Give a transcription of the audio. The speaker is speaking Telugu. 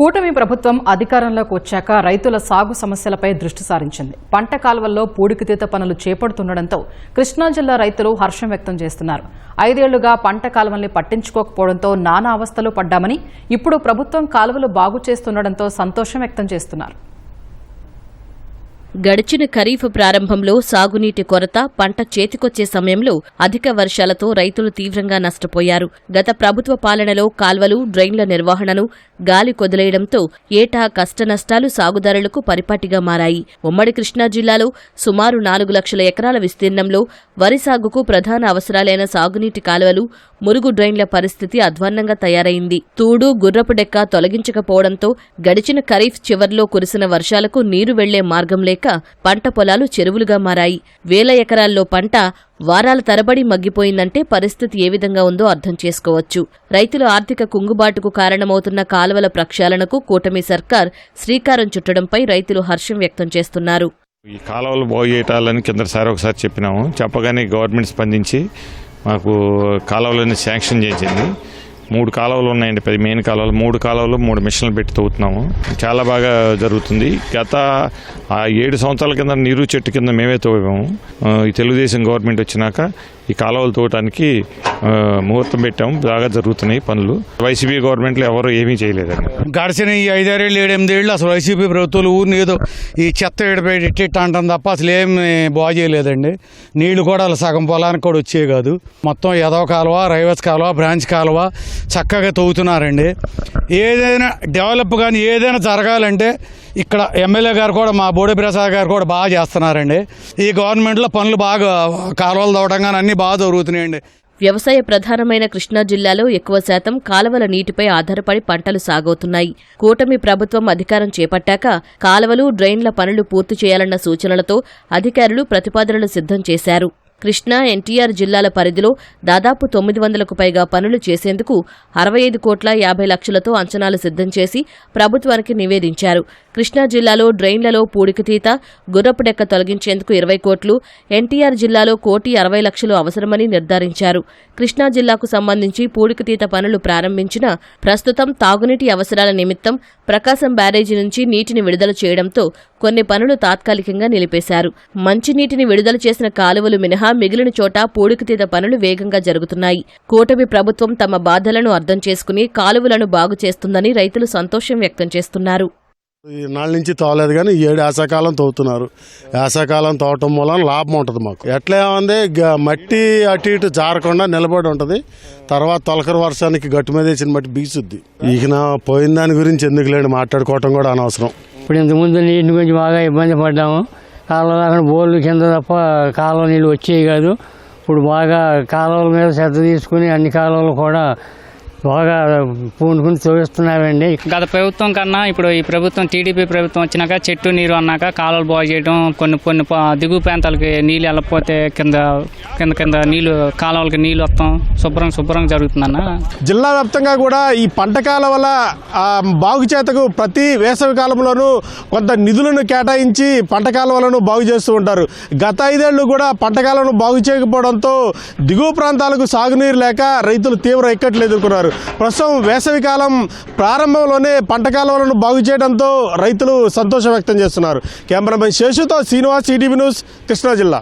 కూటమి ప్రభుత్వం అధికారంలోకి వచ్చాక రైతుల సాగు సమస్యలపై దృష్టి సారించింది. పంట కాలువల్లో పూడికితీత పనులు చేపడుతుండటంతో కృష్ణా జిల్లా రైతులు హర్షం వ్యక్తం చేస్తున్నారు. ఐదేళ్ళుగా పంట కాలువల్ని పట్టించుకోకపోవడంతో నానా అవస్థలు పడ్డామని ఇప్పుడు ప్రభుత్వం కాలువలు బాగు చేస్తుండటంతో సంతోషం వ్యక్తం చేస్తున్నారు. గడిచిన ఖరీఫ్ ప్రారంభంలో సాగునీటి కొరత పంట చేతికొచ్చే సమయంలో అధిక వర్షాలతో రైతులు తీవ్రంగా నష్టపోయారు. గత ప్రభుత్వ పాలనలో కాల్వలు డ్రైన్ల నిర్వహణను గాలి కొదిలేయడంతో ఏటా కష్టనష్టాలు సాగుదారులకు పరిపాటిగా మారాయి. ఉమ్మడి కృష్ణా జిల్లాలో సుమారు నాలుగు లక్షల ఎకరాల విస్తీర్ణంలో వరి సాగుకు ప్రధాన అవసరాలైన సాగునీటి కాలువలు మురుగు డ్రైన్ల పరిస్థితి అధ్వాన్నంగా తయారైంది. తూడు గుర్రపు డెక్క తొలగించకపోవడంతో గడిచిన ఖరీఫ్ చివర్లో కురిసిన వర్షాలకు నీరు వెళ్ళే మార్గం లేక పంట పొలాలు చెరువులుగా మారాయి. వేల ఎకరాల్లో పంట వారాల తరబడి మగ్గిపోయిందంటే పరిస్థితి ఏ విధంగా ఉందో అర్థం చేసుకోవచ్చు. రైతుల ఆర్థిక కుంగుబాటుకు కారణమవుతున్న కాలువల ప్రక్షాళనకు కూటమి సర్కార్ శ్రీకారం చుట్టడంపై రైతులు హర్షం వ్యక్తం చేస్తున్నారు. ఈ కాలువలు బాగు కింద కిందసారి ఒకసారి చెప్పినాము. చెప్పగానే గవర్నమెంట్ స్పందించి మాకు కాలువలను శాంక్షన్ చేసింది. మూడు కాలువలు ఉన్నాయండి. పది మెయిన్ కాలువలు. మూడు కాలువలు మూడు మిషన్లు పెట్టి తవ్వుతున్నాము. చాలా బాగా జరుగుతుంది. గత ఆ ఏడు సంవత్సరాల కింద నీరు చెట్టు కింద మేమే తవ్వాము. ఈ తెలుగుదేశం గవర్నమెంట్ వచ్చినాక ఈ కాలువలు తవ్వటానికి ముహూర్తం పెట్టాము. బాగా జరుగుతున్నాయి పనులు. వైసీపీ గవర్నమెంట్లో ఎవరు ఏమీ చేయలేదండి. గడిచిన ఈ ఐదారేళ్ళు ఏడెనిమిదేళ్ళు అసలు వైసీపీ ప్రభుత్వాలు ఊరిని ఏదో ఈ చెత్త ఏడిపోయి ఇట్టిట్ట అంటాం తప్ప అసలు ఏమి బాగు చేయలేదండి. నీళ్ళు కూడా అలా సగం పొలానికి కూడా వచ్చే కాదు. మొత్తం ఎదవ కాలువ రైవస్ కాలువ బ్రాంచ్ కాలువ చక్కగా తవ్వుతున్నారండి. ఏదైనా డెవలప్ కానీ ఏదైనా జరగాలంటే ఇక్కడ ఎమ్మెల్యే గారు కూడా మా బోడే ప్రసాద్ గారు కూడా బాగా చేస్తున్నారండి. ఈ గవర్నమెంట్లో పనులు బాగా కాలువలు తవ్వడం కానీ అన్నీ బాగా జరుగుతున్నాయండి. వ్యవసాయ ప్రధానమైన కృష్ణా జిల్లాలో ఎక్కువ శాతం కాలువల నీటిపై ఆధారపడి పంటలు సాగవుతున్నాయి. కూటమి ప్రభుత్వం అధికారం చేపట్టాక కాలువలు డ్రైన్ల పనులు పూర్తి చేయాలన్న సూచనలతో అధికారులు ప్రతిపాదనలు సిద్ధం చేశారు. కృష్ణా ఎన్టీఆర్ జిల్లాల పరిధిలో దాదాపు తొమ్మిది వందలకు పైగా పనులు చేసేందుకు అరవై ఐదు కోట్ల యాభై లక్షలతో అంచనాలు సిద్ధం చేసి ప్రభుత్వానికి నివేదించారు. కృష్ణా జిల్లాలో డ్రైన్లలో పూడికతీత గుర్రపు డెక్క తొలగించేందుకు ఇరవై కోట్లు ఎన్టీఆర్ జిల్లాలో కోటి అరవై లక్షలు అవసరమని నిర్ధారించారు. కృష్ణా జిల్లాకు సంబంధించి పూడికతీత పనులు ప్రారంభించిన ప్రస్తుతం తాగునీటి అవసరాల నిమిత్తం ప్రకాశం బ్యారేజీ నుంచి నీటిని విడుదల చేయడంతో కొన్ని పనులు తాత్కాలికంగా నిలిపేశారు. మంచినీటిని విడుదల చేసిన కాలువలు మినహా మిగిలిన చోట పూడికతీత పనులు వేగంగా జరుగుతున్నాయి. కూటమి ప్రభుత్వం తమ బాధలను అర్థం చేసుకుని కాలువలను బాగు చేస్తుందని రైతులు సంతోషం వ్యక్తం చేస్తున్నారు. ఈ నాళ్ళ నుంచి తోలేదు కానీ ఏడు యాసకాలం తవ్వుతున్నారు యాసకాలం తోవటం వలన లాభం ఉంటుంది మాకు. ఎట్లా ఉంది గ- మట్టి అటు ఇటు జారకుండా నిలబడి ఉంటుంది. తర్వాత తొలకరి వర్షానికి గట్టు మీద వేసిన మట్టి బీసుద్ది. ఇక నా పోయిన దాని గురించి ఎందుకు లేండి మాట్లాడుకోవటం కూడా అనవసరం. ఇప్పుడు ఇంతకుముందు నీటిని గురించి బాగా ఇబ్బంది పడ్డాము. కాలువ దాకా బోర్లు కింద తప్ప కాలువ నీళ్ళు వచ్చేవి కాదు. ఇప్పుడు బాగా కాలువల మీద శ్రద్ధ తీసుకుని అన్ని కాలువలు కూడా బాగా పూనుకుని చూపిస్తున్నారండి గత ప్రభుత్వం కన్నా ఇప్పుడు ఈ ప్రభుత్వం టీడీపీ ప్రభుత్వం వచ్చినాక చెట్టు నీరు అన్నాక కాలువలు బాగు చేయడం కొన్ని కొన్ని ప- దిగువ ప్రాంతాలకి నీళ్ళు వెళ్ళకపోతే కింద కింద కింద నీళ్ళు కాలువలకి నీళ్ళు వస్తాం. శుభ్రం శుభ్రంగా జరుగుతుందన్న. జిల్లా వ్యాప్తంగా కూడా ఈ పంట కాలువల ఆ, బాగు చేతకు ప్రతి వేసవి కాలంలోనూ కొంత నిధులను కేటాయించి పంట కాలువలను బాగు చేస్తూ ఉంటారు. గత ఐదేళ్ళు కూడా పంట కాలువను బాగు చేయకపోవడంతో దిగువ ప్రాంతాలకు సాగునీరు లేక రైతులు తీవ్ర ఇక్కట్లు ఎదుర్కొన్నారు. ప్రస్తుతం వేసవి కాలం ప్రారంభంలోనే పంట కాలువలను బాగు చేయడంతో రైతులు సంతోషం వ్యక్తం చేస్తున్నారు. కెమెరామెన్ శేషుతో శ్రీనివాస్ ఈటీవీ న్యూస్ కృష్ణా జిల్లా.